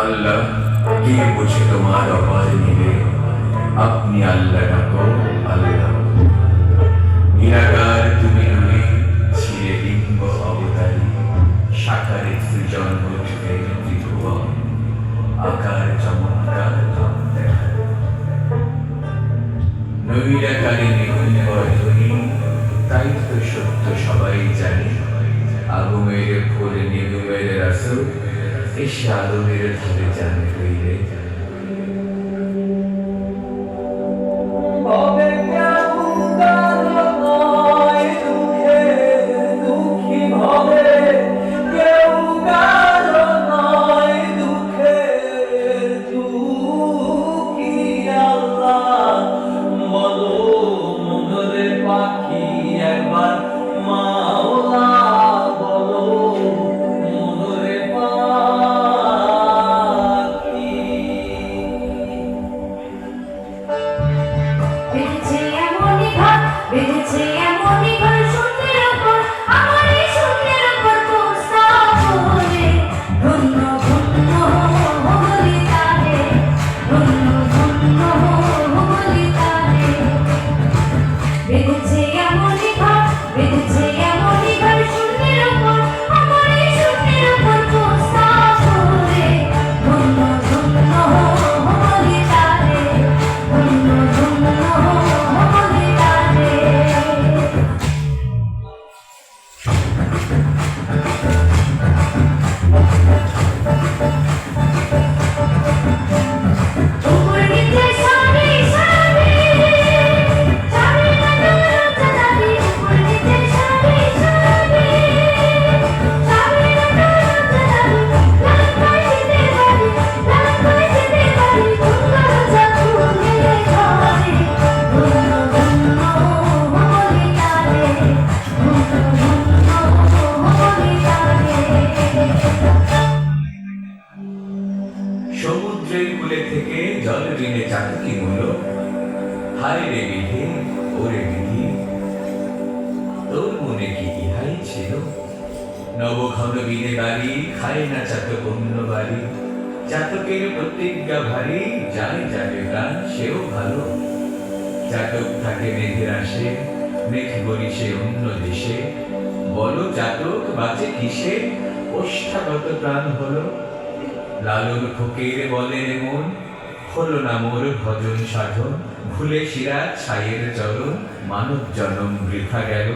আল্লাহ কে বুঝে তোমার অপার নিবে আপনি আল্লাহ ডাকো আগুমের ফুল নিগুমের রাসুল এসে আগুমের ধরে জানে হইলে চাকরি মূল হায় রে বিধি, ওরে বিধি। তোর মনে কি ইহাই ছিল? নবঘন বিনে বাড়ি, খায় না চাতক অন্য বাড়ি। চাতকের প্রতিজ্ঞা ভারী, যায় যাবে প্রাণ, সেও ভালো। চাতক থাকে মেঘের আসে মেঘ বলি সে অন্য দেশে। বলো চাতক, বাঁচে কিসে? ওষ্ঠাগত প্রাণ হলো। লালন ফকির বলে মন হলো না মোর ভজন সাধন ভুলে শিরা ছাইয়ের চরণ মানব জনম বৃথা গেল।